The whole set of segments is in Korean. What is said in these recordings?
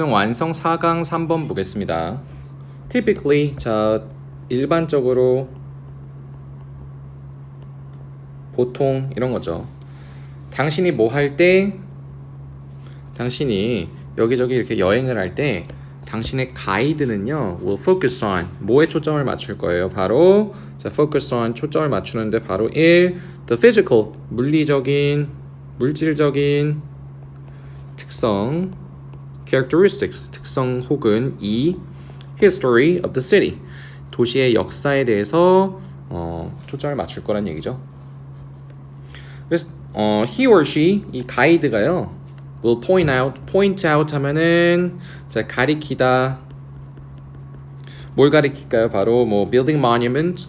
수능 완성 4강 3번 보겠습니다. Typically 자 일반적으로 보통 이런 거죠. 당신이 뭐 할 때 당신이 여기저기 이렇게 여행을 할 때 당신의 가이드는요 will focus on 뭐에 초점을 맞출 거예요 바로 자 focus on 초점을 맞추는데 바로 1 the physical 물리적인 물질적인 특성 characteristics 특성 혹은 2 history of the city 도시의 역사에 대해서 어, 초점을 맞출 거란 얘기죠 그래서 어, he or she 이 가이드가요 will point out point out 하면은 자 가리키다 뭘 가리킬까요? 바로 뭐 building monument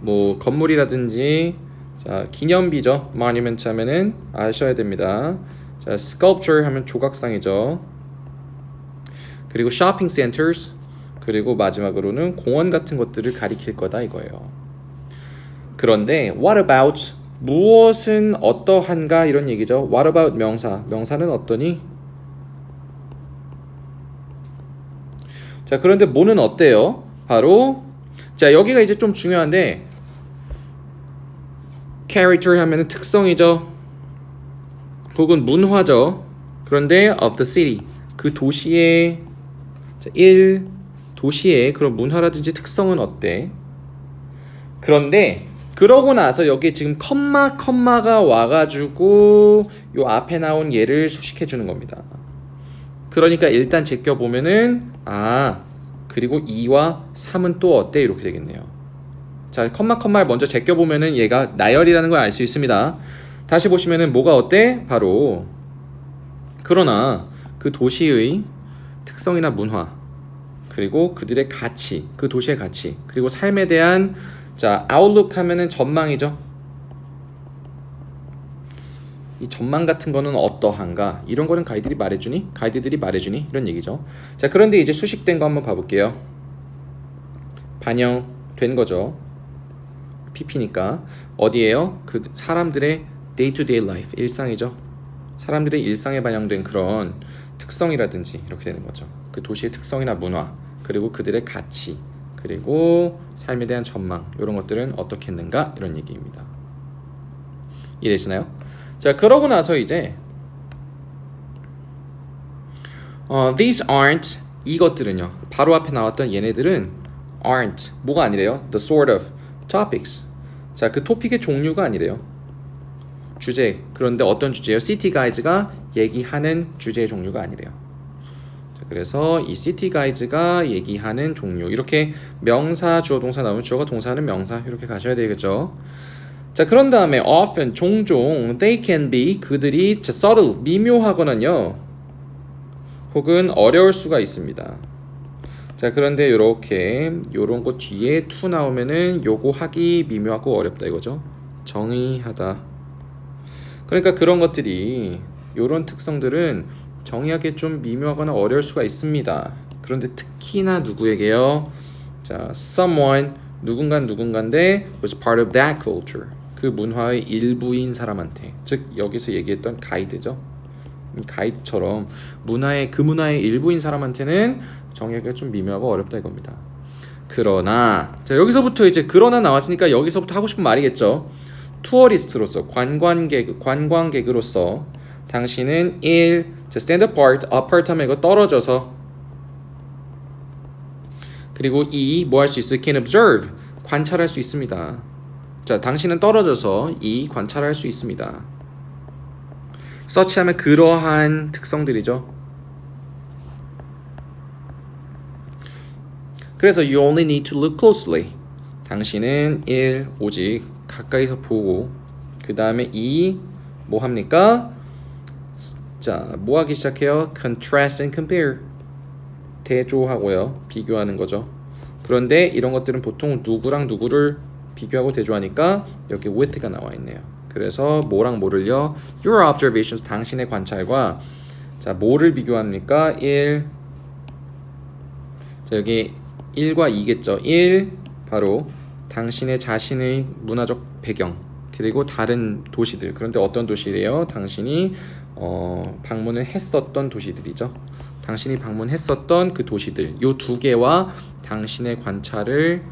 뭐 건물이라든지 자 기념비죠 monument 하면은 아셔야 됩니다 자 sculpture 하면 조각상이죠 그리고 shopping centers 그리고 마지막으로는 공원 같은 것들을 가리킬 거다 이거예요 그런데 what about 무엇은 어떠한가 이런 얘기죠. What about 명사? 명사는 어떠니? 자, 그런데 뭐는 어때요? 바로 자, 여기가 이제 좀 중요한데 character 하면은 특성이죠. 혹은 문화죠. 그런데 of the city 그 도시의 자, 1 도시의 그런 문화라든지 특성은 어때? 그런데 그러고 나서 여기 지금 컴마 컴마가 와가지고 요 앞에 나온 얘를 수식해 주는 겁니다. 그러니까 일단 제껴 보면은 아 그리고 2와 3은 또 어때 이렇게 되겠네요. 자 컴마 컴마를 먼저 제껴 보면은 얘가 나열이라는 걸 알 수 있습니다. 다시 보시면은 뭐가 어때? 바로 그러나 그 도시의 특성이나 문화 그리고 그들의 가치 그 도시의 가치 그리고 삶에 대한 자, 아웃룩 하면은 전망이죠. 이 전망 같은 거는 어떠한가? 이런 거는 가이드들이 말해주니? 가이드들이 말해주니? 이런 얘기죠. 자, 그런데 이제 수식된 거 한번 봐볼게요. 반영된 거죠. PP니까 어디에요? 그 사람들의 day to day life 일상이죠. 사람들의 일상에 반영된 그런 특성이라든지 이렇게 되는 거죠. 그 도시의 특성이나 문화 그리고 그들의 가치 그리고 삶에 대한 전망 이런 것들은 어떻게 했는가 이런 얘기입니다. 이해되시나요? 자 그러고 나서 이제 어, these aren't 이것들은요 바로 앞에 나왔던 얘네들은 aren't 뭐가 아니래요 the sort of topics 자그 토픽의 종류가 아니래요 주제 그런데 어떤 주제예요 city guides가 얘기하는 주제의 종류가 아니래요 그래서 이 city guides가 얘기하는 종류 이렇게 명사 주어 동사 나오면 주어가 동사는 명사 이렇게 가셔야 되겠죠. 자 그런 다음에 often 종종 they can be 그들이 subtle 미묘하거나요 혹은 어려울 수가 있습니다. 자 그런데 이렇게 요런 거 뒤에 to 나오면은 요거 하기 미묘하고 어렵다 이거죠. 정의하다. 그러니까 그런 것들이 요런 특성들은 정의하기 좀 미묘하거나 어려울 수가 있습니다. 그런데 특히나 누구에게요? 자, someone 누군가 누군가인데 was part of that culture. 그 문화의 일부인 사람한테, 즉 여기서 얘기했던 가이드죠. 가이드처럼 문화의 그 문화의 일부인 사람한테는 정의하기가 좀 미묘하고 어렵다 이겁니다. 그러나 자 여기서부터 이제 그러나 나왔으니까 여기서부터 하고 싶은 말이겠죠. 투어리스트로서 관광객 관광객으로서 당신은 1. stand apart, apart 하면 이거 떨어져서 그리고 2. 뭐 할 수 있어요? can observe, 관찰할 수 있습니다. 자, 당신은 떨어져서 2. 관찰할 수 있습니다. 서치하면 그러한 특성들이죠. 그래서 you only need to look closely. 당신은 1. 오직 가까이서 보고 그 다음에 2. 뭐 합니까? 자, 뭐 하기 시작해요? contrast and compare. 대조하고요. 비교하는 거죠. 그런데 이런 것들은 보통 누구랑 누구를 비교하고 대조하니까 여기 with가 나와 있네요. 그래서 뭐랑 뭐를요? Your observations 당신의 관찰과 자, 뭐를 비교합니까? 1 자, 여기 1과 2겠죠. 1 바로 당신의 자신의 문화적 배경 그리고 다른 도시들 그런데 어떤 도시래요? 당신이 어, 방문을 했었던 도시들이죠. 당신이 방문했었던 그 도시들 요두 개와 당신의 관찰을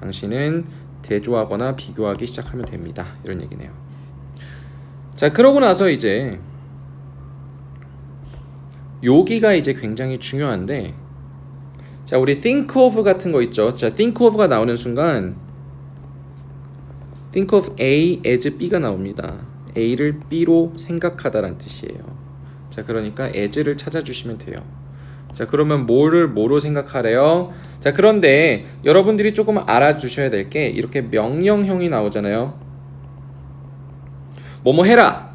당신은 대조하거나 비교하기 시작하면 됩니다. 이런 얘기네요. 자, 그러고 나서 이제 여기가 이제 굉장히 중요한데 자, 우리 think of 같은 거 있죠. 자, think of가 나오는 순간 think of A as B가 나옵니다. A를 B로 생각하다라는 뜻이에요. 자, 그러니까 as를 찾아주시면 돼요. 자, 그러면 뭐를 뭐로 생각하래요? 자, 그런데 여러분들이 조금 알아주셔야 될 게 이렇게 명령형이 나오잖아요. 뭐뭐 해라.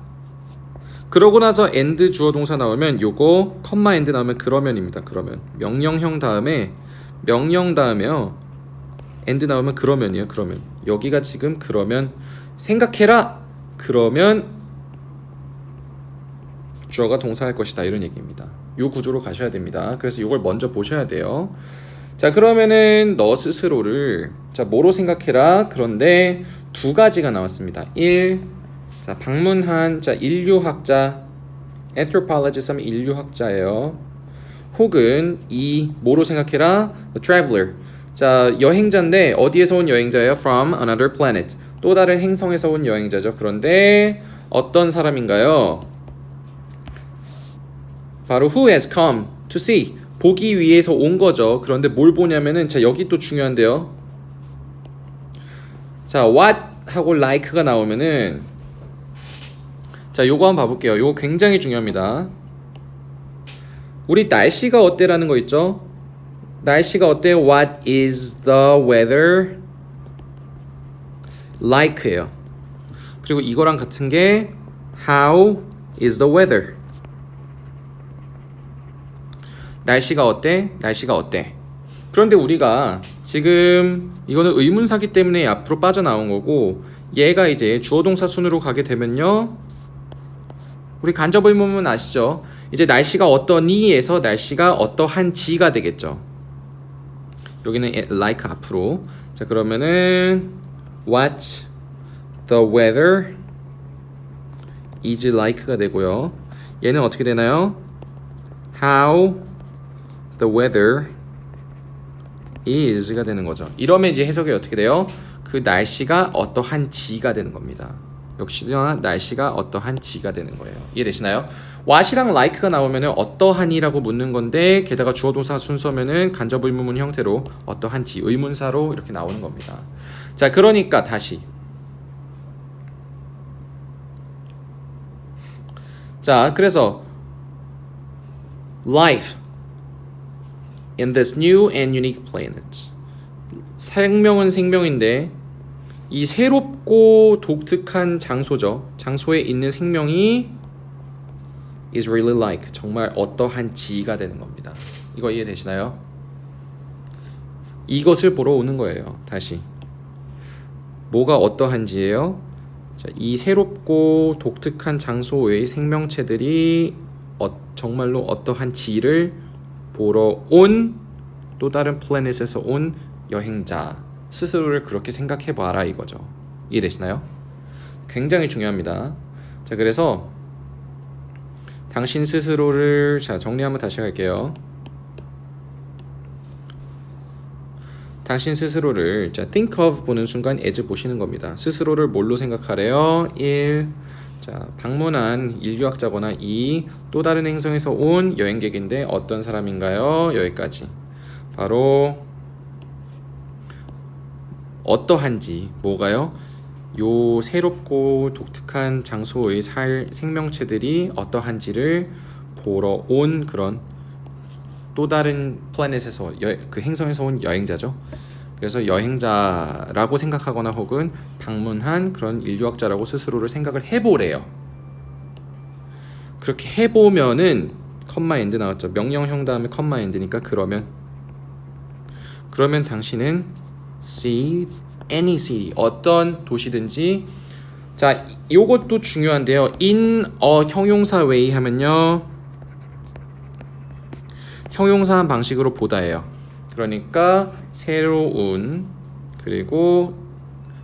그러고 나서 end 주어 동사 나오면 요거 컴마 end 나오면 그러면입니다. 그러면 명령형 다음에 명령 다음에요. end 나오면 그러면이에요. 그러면 여기가 지금 그러면 생각해라. 그러면 주어가 동사할 것이다 이런 얘기입니다. 요 구조로 가셔야 됩니다. 그래서 이걸 먼저 보셔야 돼요. 자 그러면은 너 스스로를 자 뭐로 생각해라. 그런데 두 가지가 나왔습니다. 1. 자 방문한 자 인류학자 anthropologist 인류학자예요. 혹은 이 뭐로 생각해라. Traveler. 자 여행자인데 어디에서 온 여행자예요? From another planet. 또 다른 행성에서 온 여행자죠. 그런데 어떤 사람인가요? 바로 who has come to see 보기 위해서 온 거죠. 그런데 뭘 보냐면은 자 여기 또 중요한데요. 자 what 하고 like가 나오면은 자 요거 한번 봐볼게요. 요거 굉장히 중요합니다. 우리 날씨가 어때라는 거 있죠? 날씨가 어때요? What is the weather like예요. 그리고 이거랑 같은 게 How is the weather? 날씨가 어때? 날씨가 어때? 그런데 우리가 지금 이거는 의문사기 때문에 앞으로 빠져나온 거고 얘가 이제 주어동사 순으로 가게 되면요. 우리 간접 의문문 아시죠? 이제 날씨가 어떠니에서 날씨가 어떠한지가 되겠죠. 여기는 like 앞으로. 자, 그러면은 what the weather is like가 되고요. 얘는 어떻게 되나요? how the weather is가 되는 거죠. 이러면 이제 해석이 어떻게 돼요? 그 날씨가 어떠한지가 되는 겁니다. 역시나 날씨가 어떠한지가 되는 거예요. 이해되시나요? what이랑 like가 나오면은 어떠한이라고 묻는 건데 게다가 주어 동사 순서면은 간접 의문문 형태로 어떠한지 의문사로 이렇게 나오는 겁니다. 자, 그러니까 다시 자, 그래서 life in this new and unique planet. 생명은 생명인데 이 새롭고 독특한 장소죠. 장소에 있는 생명이 is really like 정말 어떠한 지가 되는 겁니다. 이거 이해되시나요? 이것을 보러 오는 거예요. 다시 뭐가 어떠한지예요? 자, 이 새롭고 독특한 장소의 생명체들이 어, 정말로 어떠한지를 보러 온 또 다른 플래닛에서 온 여행자 스스로를 그렇게 생각해 봐라 이거죠. 이해되시나요? 굉장히 중요합니다. 자, 그래서 당신 스스로를 자, 정리 한번 다시 할게요. 당신 스스로를 자, think of 보는 순간 as 보시는 겁니다. 스스로를 뭘로 생각하래요? 1. 자, 방문한 인류학자거나 2. 또 다른 행성에서 온 여행객인데 어떤 사람인가요? 여기까지. 바로 어떠한지 뭐가요? 요 새롭고 독특한 장소의 살 생명체들이 어떠한지를 보러 온 그런 또 다른 플래닛에서 여, 그 행성에서 온 여행자죠. 그래서 여행자라고 생각하거나 혹은 방문한 그런 인류학자라고 스스로를 생각을 해보래요. 그렇게 해보면은 컴마 엔드 나왔죠. 명령형 다음에 컴마 엔드니까 그러면 그러면 당신은 see any city 어떤 도시든지 자 요것도 중요한데요. in a 형용사 way 하면요. 형용사 방식으로 보다예요. 그러니까 새로운 그리고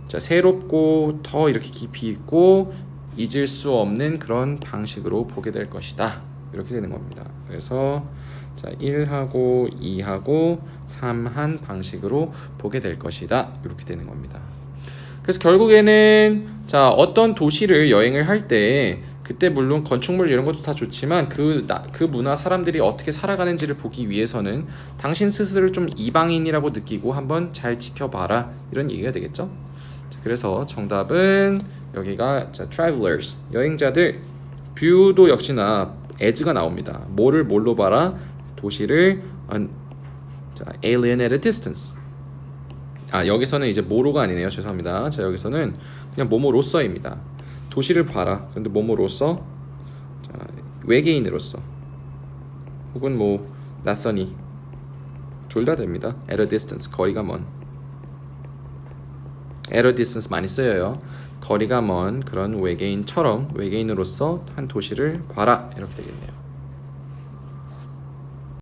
자 새롭고 더 이렇게 깊이 있고 잊을 수 없는 그런 방식으로 보게 될 것이다. 이렇게 되는 겁니다. 그래서 자, 1하고 2하고 3한 방식으로 보게 될 것이다. 이렇게 되는 겁니다. 그래서 결국에는 자 어떤 도시를 여행을 할 때 그때 물론 건축물 이런 것도 다 좋지만 그, 나, 그 문화 사람들이 어떻게 살아가는지를 보기 위해서는 당신 스스로를 좀 이방인이라고 느끼고 한번 잘 지켜봐라. 이런 얘기가 되겠죠. 자, 그래서 정답은 여기가 자, travelers 여행자들. 뷰도 역시나 as가 나옵니다. 뭐를 뭘로 봐라? 도시를 un- 자, alien at a distance. 아 여기서는 이제 뭐로가 아니네요. 죄송합니다. 자 여기서는 그냥 뭐뭐로서입니다 도시를 봐라. 그런데 뭐뭐로서 자, 외계인으로서 혹은 뭐 낯선이 둘 다 됩니다. At a distance 거리가 먼. At a distance 많이 쓰여요. 거리가 먼 그런 외계인처럼 외계인으로서 한 도시를 봐라. 이렇게 되겠네요